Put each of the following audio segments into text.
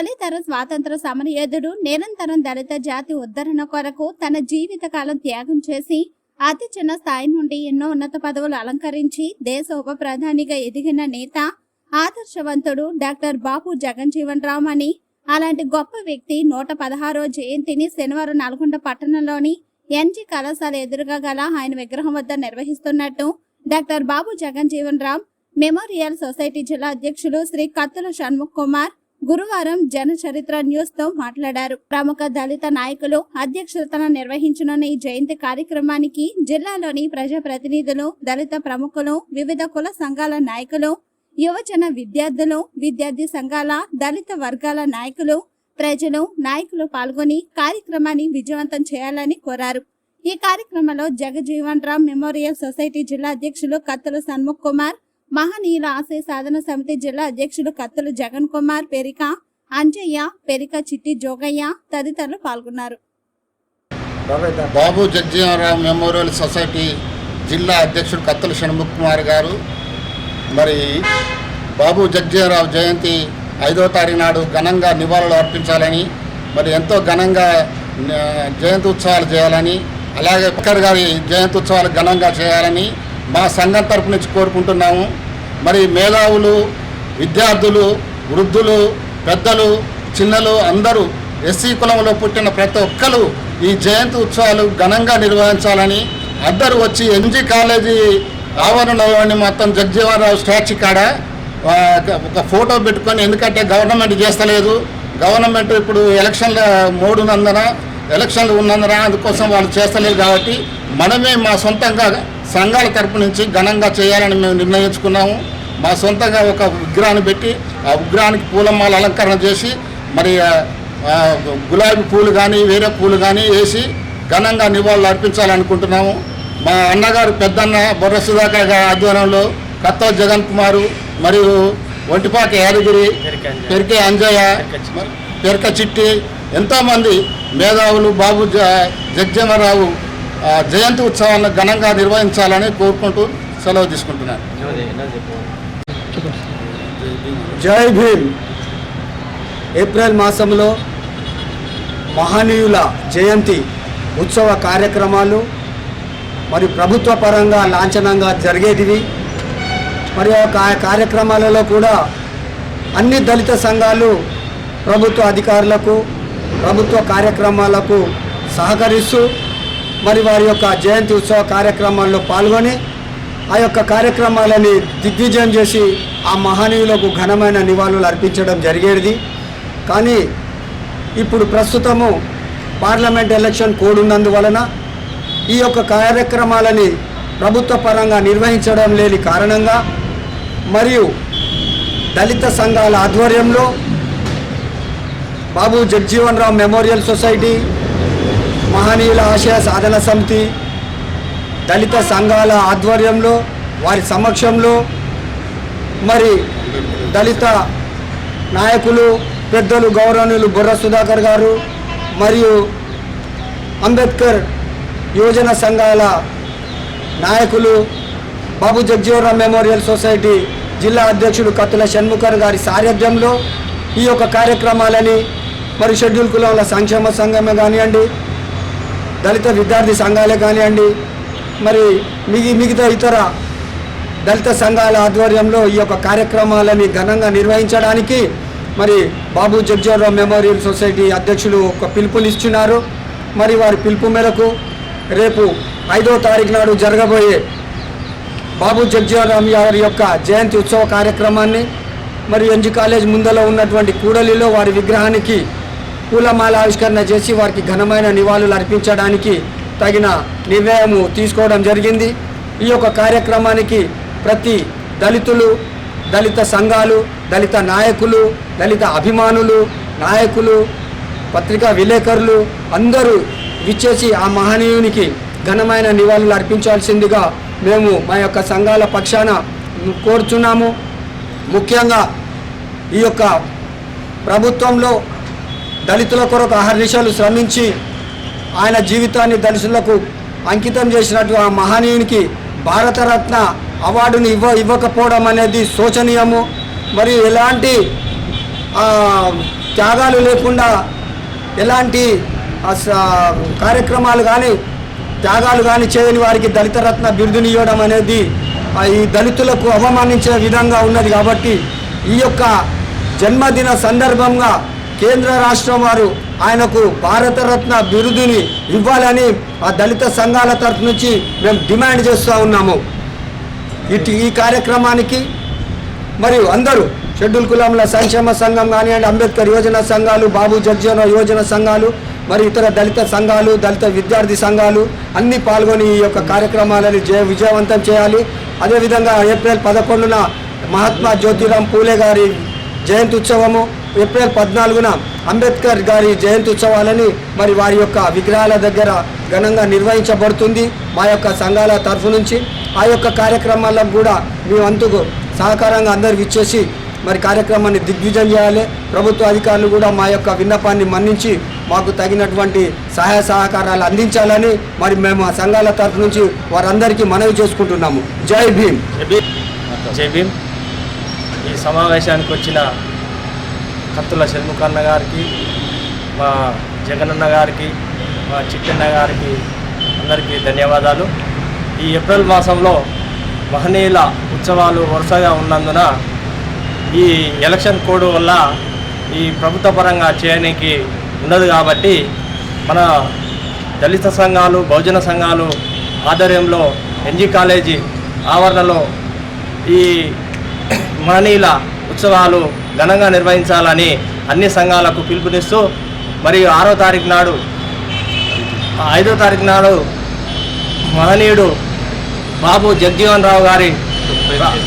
తొలితర స్వాతంత్ర సమరయోధుడు నిరంతరం దళిత జాతి ఉద్ధరణ కొరకు తన జీవితకాలం త్యాగం చేసి అతి చిన్న స్థాయి నుండి ఎన్నో ఉన్నత పదవులు అలంకరించి దేశ ఉప ప్రధానిగా ఎదిగిన నేత ఆదర్శవంతుడు డాక్టర్ బాబు జగన్జీవన్ రామ్ అని అలాంటి గొప్ప వ్యక్తి నూట పదహారో జయంతిని శనివారం నల్గొండ పట్టణంలోని ఎన్జీ కళాశాల ఎదురుగా గల ఆయన విగ్రహం వద్ద నిర్వహిస్తున్నట్టు doctor Babu Jagjivan Ram memorial society జిల్లా అధ్యక్షులు శ్రీ కత్తుల షణ్ముఖ్ కుమార్ గురువారం జన చరిత్ర న్యూస్తో మాట్లాడారు. ప్రముఖ దళిత నాయకులు అధ్యక్షతన నిర్వహించనున్న ఈ జయంతి కార్యక్రమానికి జిల్లాలోని ప్రజాప్రతినిధులు దళిత ప్రముఖులు వివిధ కుల సంఘాల నాయకులు యువజన విద్యార్థులు విద్యార్థి సంఘాల దళిత వర్గాల నాయకులు ప్రజలు నాయకులు పాల్గొని కార్యక్రమాన్ని విజయవంతం చేయాలని కోరారు. ఈ కార్యక్రమంలో జగజీవన్ రామ్ మెమోరియల్ సొసైటీ జిల్లా అధ్యక్షులు కత్తుల సన్ముఖ్ కుమార్ మహనీయుల ఆశయ సాధన సమితి జిల్లా అధ్యక్షుడు కత్తుల జగన్ కుమార్ పెరిక అంజయ్య పెరిక చిట్టి జోగయ్య తదితరులు పాల్గొన్నారు. బాబు జగ్జీవనరావు మెమోరియల్ సొసైటీ జిల్లా అధ్యక్షుడు కత్తలు షణ్ముఖ్ కుమార్ గారు. మరి బాబు జగ్జీవనరావు జయంతి ఐదో తారీఖు నాడు ఘనంగా నివాళులు అర్పించాలని మరి ఎంతో ఘనంగా జయంతి ఉత్సవాలు చేయాలని అలాగే పక్కర్ గారి జయంతి ఉత్సవాలు ఘనంగా చేయాలని మా సంఘం తరపు నుంచి కోరుకుంటున్నాము. మరి మేధావులు విద్యార్థులు వృద్ధులు పెద్దలు చిన్నలు అందరూ ఎస్సీ కులంలో పుట్టిన ప్రతి ఒక్కరు ఈ జయంతి ఉత్సవాలు ఘనంగా నిర్వహించాలని అందరూ వచ్చి ఎంజీ కాలేజీ ఆవరణలోని మొత్తం జగ్జీవనరావు స్టాచ్యూ కాడ ఒక ఫోటో పెట్టుకొని ఎందుకంటే గవర్నమెంట్ చేస్తలేదు. గవర్నమెంట్ ఇప్పుడు ఎలక్షన్ల మూడు ఉన్నందున ఎలక్షన్లు ఉన్నందున అందుకోసం వాళ్ళు చేస్తలేరు కాబట్టి మనమే మా సొంతంగా సంఘాల తరపు నుంచి ఘనంగా చేయాలని మేము నిర్ణయించుకున్నాము. మా సొంతంగా ఒక విగ్రహాన్ని పెట్టి ఆ విగ్రహానికి పూలమాల అలంకరణ చేసి మరి గులాబీ పూలు కానీ వేరే పూలు కానీ వేసి ఘనంగా నివాళులు అర్పించాలనుకుంటున్నాము మా అన్నగారు పెద్దన్న బొర్ర సుధాకర్ గారి ఆధ్వర్యంలో కత్త జగన్ కుమారు మరియు ఒంటిపాక యాదగిరి పెరికే అంజయ్య పెరక చిట్టి ఎంతోమంది మేధావులు బాబు జ జగ్జమరావు జయంతి ఉత్సవాలను ఘనంగా నిర్వహించాలని కోరుకుంటూ సెలవు తీసుకుంటున్నాను. జై భీమ్. ఏప్రిల్ మాసంలో మహనీయుల జయంతి ఉత్సవ కార్యక్రమాలు మరి ప్రభుత్వ పరంగా లాంఛనంగా జరిగేటివి మరి ఆ కార్యక్రమాలలో కూడా అన్ని దళిత సంఘాలు ప్రభుత్వ అధికారులకు ప్రభుత్వ కార్యక్రమాలకు సహకరిస్తూ మరి వారి యొక్క జయంతి ఉత్సవ కార్యక్రమాల్లో పాల్గొని ఆ యొక్క కార్యక్రమాలని దిగ్విజయం చేసి ఆ మహనీయులకు ఘనమైన నివాళులు అర్పించడం జరిగేది. కానీ ఇప్పుడు ప్రస్తుతము పార్లమెంట్ ఎలక్షన్ కోడ్ ఉన్నందువలన ఈ యొక్క కార్యక్రమాలని ప్రభుత్వ పరంగా నిర్వహించడం లేని కారణంగా మరియు దళిత సంఘాల ఆధ్వర్యంలో బాబు జగ్జీవన్ రామ్ మెమోరియల్ సొసైటీ మహనీయుల ఆశయ సాధన సమితి దళిత సంఘాల ఆధ్వర్యంలో వారి సమక్షంలో మరి దళిత నాయకులు పెద్దలు గౌరవనీయులు బుర్ర సుధాకర్ గారు మరియు అంబేద్కర్ యువజన సంఘాల నాయకులు బాబు జగ్జీవరామ్ మెమోరియల్ సొసైటీ జిల్లా అధ్యక్షుడు కత్తుల షణ్ముఖర్ గారి సారథ్యంలో ఈ యొక్క కార్యక్రమాలని మరి షెడ్యూల్ కులాల సంక్షేమ సంఘమే కానివ్వండి దళిత విద్యార్థి సంఘాలే కానివ్వండి మరి మిగి మిగతా ఇతర దళిత సంఘాల ఆధ్వర్యంలో ఈ యొక్క కార్యక్రమాలని ఘనంగా నిర్వహించడానికి మరి బాబు జగ్జీవరావు మెమోరియల్ సొసైటీ అధ్యక్షులు ఒక పిలుపులు ఇస్తున్నారు. మరి వారి పిలుపు మేరకు రేపు ఐదో తారీఖు నాడు జరగబోయే బాబు జగ్జీవరామ్ గారి యొక్క జయంతి ఉత్సవ కార్యక్రమాన్ని మరి ఎంజీ కాలేజ్ ముందలో ఉన్నటువంటి కూడలిలో వారి విగ్రహానికి పూలమాల ఆవిష్కరణ చేసి వారికి ఘనమైన నివాళులు అర్పించడానికి తగిన నిర్ణయము తీసుకోవడం జరిగింది. ఈ యొక్క కార్యక్రమానికి ప్రతి దళితులు దళిత సంఘాలు దళిత నాయకులు దళిత అభిమానులు నాయకులు పత్రికా విలేకరులు అందరూ విచ్చేసి ఆ మహనీయునికి ఘనమైన నివాళులు అర్పించాల్సిందిగా మేము మా యొక్క సంఘాల పక్షాన కోరుచున్నాము. ముఖ్యంగా ఈ యొక్క ప్రభుత్వంలో దళితుల కొరకు అహర్నిశలు శ్రమించి ఆయన జీవితాన్ని దళితులకు అంకితం చేసినట్టు ఆ మహనీయునికి భారతరత్న అవార్డుని ఇవ్వ ఇవ్వకపోవడం అనేది శోచనీయము. మరియు ఎలాంటి త్యాగాలు లేకుండా ఎలాంటి కార్యక్రమాలు కానీ త్యాగాలు కానీ చేయని వారికి దళిత రత్న బిరుదుని ఇవ్వడం అనేది ఈ దళితులకు అవమానించే విధంగా ఉన్నది కాబట్టి ఈ యొక్క జన్మదిన సందర్భంగా కేంద్ర రాష్ట్రం వారు ఆయనకు భారతరత్న బిరుదుని ఇవ్వాలని ఆ దళిత సంఘాల తరఫు నుంచి మేము డిమాండ్ చేస్తూ ఉన్నాము. ఇటు ఈ కార్యక్రమానికి మరియు అందరూ షెడ్యూల్ కులాముల సంక్షేమ సంఘం కానివ్వండి అంబేద్కర్ యోజన సంఘాలు బాబు జగ్జీవన యోజన సంఘాలు మరి ఇతర దళిత సంఘాలు దళిత విద్యార్థి సంఘాలు అన్నీ పాల్గొని ఈ యొక్క కార్యక్రమాలను జయ విజయవంతం చేయాలి. అదేవిధంగా ఏప్రిల్ పదకొండున మహాత్మా జ్యోతిరామ్ పూలే గారి జయంతి ఉత్సవము ఏప్రిల్ పద్నాలుగున అంబేద్కర్ గారి జయంతి ఉత్సవాలని మరి వారి యొక్క విగ్రహాల దగ్గర ఘనంగా నిర్వహించబడుతుంది మా యొక్క సంఘాల తరఫు నుంచి. ఆ యొక్క కార్యక్రమాలకు కూడా మీ వంతుకు సహకారంగా అందరు ఇచ్చేసి మరి కార్యక్రమాన్ని దిగ్విజయం చేయాలి. ప్రభుత్వ అధికారులు కూడా మా యొక్క విన్నపాన్ని మన్నించి మాకు తగినటువంటి సహాయ సహకారాలు అందించాలని మరి మేము ఆ సంఘాల తరఫు నుంచి వారందరికీ మనవి చేసుకుంటున్నాము. జై భీమ్. జై భీమ్. ఈ సమావేశానికి వచ్చిన కత్తుల షణ్ముఖన్న గారికి మా జగనన్న గారికి మా చిట్టన్న గారికి అందరికీ ధన్యవాదాలు. ఈ ఏప్రిల్ మాసంలో మహనీయుల ఉత్సవాలు వరుసగా ఉన్నందున ఈ ఎలక్షన్ కోడ్ వల్ల ఈ ప్రభుత్వ పరంగా చేయడానికి ఉండదు కాబట్టి మన దళిత సంఘాలు బహుజన సంఘాలు ఆధ్వర్యంలో ఎన్జీ కాలేజీ ఆవరణలో ఈ మహనీయుల ఉత్సవాలు ఘనంగా నిర్వహించాలని అన్ని సంఘాలకు పిలుపునిస్తూ మరియు ఆరో తారీఖు నాడు ఐదో తారీఖు నాడు మహనీయుడు బాబు జగ్జీవన్ రావు గారి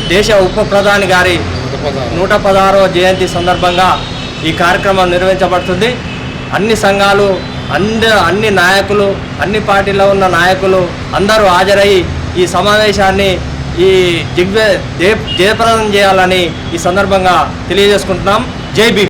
దేశ ఉప ప్రధాని గారి నూట పదహారవ జయంతి సందర్భంగా ఈ కార్యక్రమం నిర్వహించబడుతుంది. అన్ని సంఘాలు అన్ని అన్ని నాయకులు అన్ని పార్టీలో ఉన్న నాయకులు అందరూ హాజరై ఈ సమావేశాన్ని ఈ దిగ్వ జయ జయప్రదం చేయాలని ఈ సందర్భంగా తెలియజేసుకుంటున్నాం. జై బీ